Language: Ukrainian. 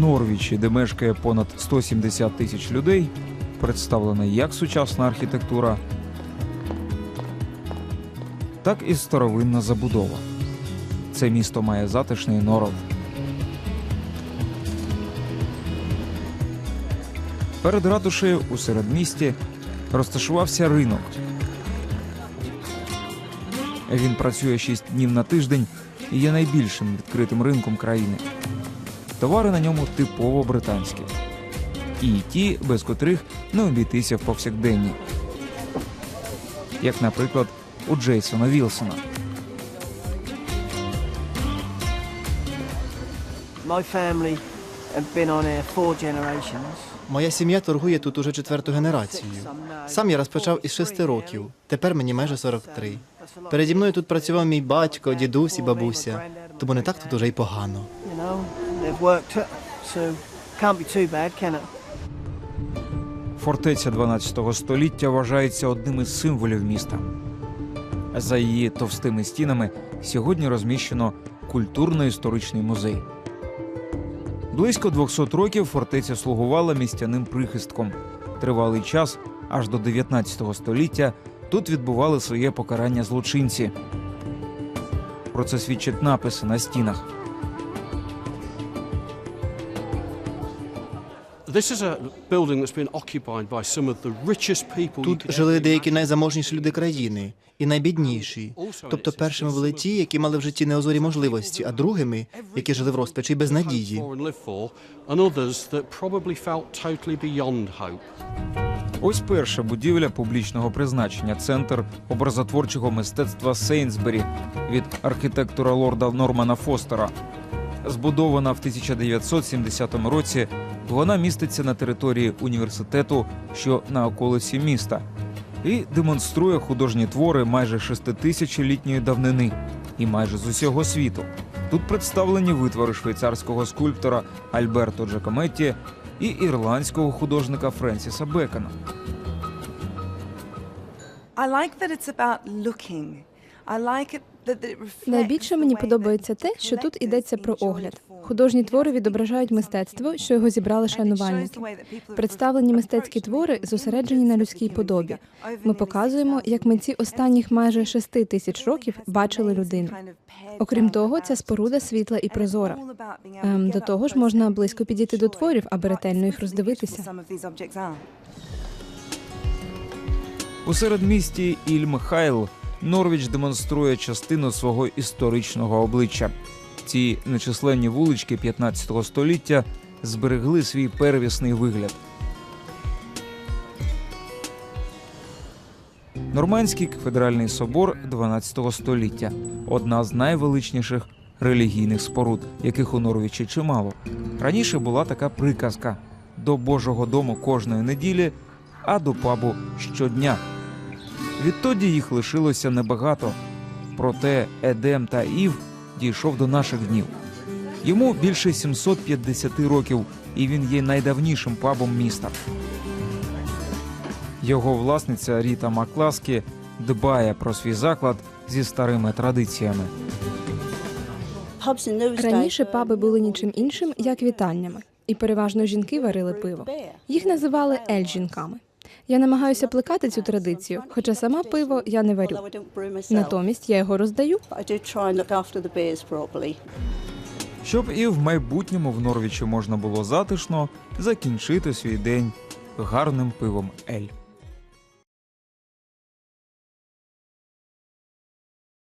Норвічі, де мешкає понад 170 тисяч людей, представлена як сучасна архітектура, так і старовинна забудова. Це місто має затишний норов. Перед ратушею у середмісті розташувався ринок. Він працює 6 днів на тиждень і є найбільшим відкритим ринком країни. Товари на ньому типово британські. І ті, без котрих не обійтися в повсякденні. Як, наприклад, у Джейсона Вілсона. Моя сім'я торгує тут уже четверту генерацію. Сам я розпочав із шести років. Тепер мені майже 43. Переді мною тут працював мій батько, дідусь і бабуся. Тому не так тут уже й погано. They've worked it, so can't be too bad, can it? Фортеця 12 століття вважається одним із символів міста. За її товстими стінами сьогодні розміщено культурно-історичний музей. Близько 200 років фортеця слугувала містяним прихистком. Тривалий час, аж до 19 століття, тут відбували своє покарання злочинці. Про це свідчать написи на стінах. Тут жили деякі найзаможніші люди країни і найбідніші. Тобто першими були ті, які мали в житті неозорі можливості, а другими, які жили в розпачі і без надії. For and live for, and others that probably felt totally beyond hope. Ось перша будівля публічного призначення центр образотворчого мистецтва Сейнсбері від архітектора лорда Нормана Фостера. Збудована в 1970 році, вона міститься на території університету, що на околиці міста, і демонструє художні твори майже шеститисячолітньої давнини і майже з усього світу. Тут представлені витвори швейцарського скульптора Альберто Джакометті і ірландського художника Френсіса Бекона. Найбільше мені подобається те, що тут йдеться про огляд. Художні твори відображають мистецтво, що його зібрали шанувальники. Представлені мистецькі твори зосереджені на людській подобі. Ми показуємо, як митці останніх майже шести тисяч років бачили людину. Окрім того, ця споруда світла і прозора. Ем, До того ж, можна близько підійти до творів, аби ретельно їх роздивитися. У середмісті Ільмхайл Норвіч демонструє частину свого історичного обличчя. Ці нечисленні вулички 15 століття зберегли свій первісний вигляд. Нормандський кафедральний собор 12 століття одна з найвеличніших релігійних споруд, яких у Норвічі чимало. Раніше була така приказка: до Божого дому кожної неділі, а до пабу щодня. Відтоді їх лишилося небагато. Проте Едем та Ів дійшов до наших днів. Йому більше 750 років, і він є найдавнішим пабом міста. Його власниця Ріта Макласкі дбає про свій заклад зі старими традиціями. Раніше паби були нічим іншим, як вітальнями, і переважно жінки варили пиво. Їх називали ель-жінками. Я намагаюся плекати цю традицію, хоча сама пиво я не варю. Натомість я його роздаю. Щоб і в майбутньому в Норвічі можна було затишно закінчити свій день гарним пивом Ель.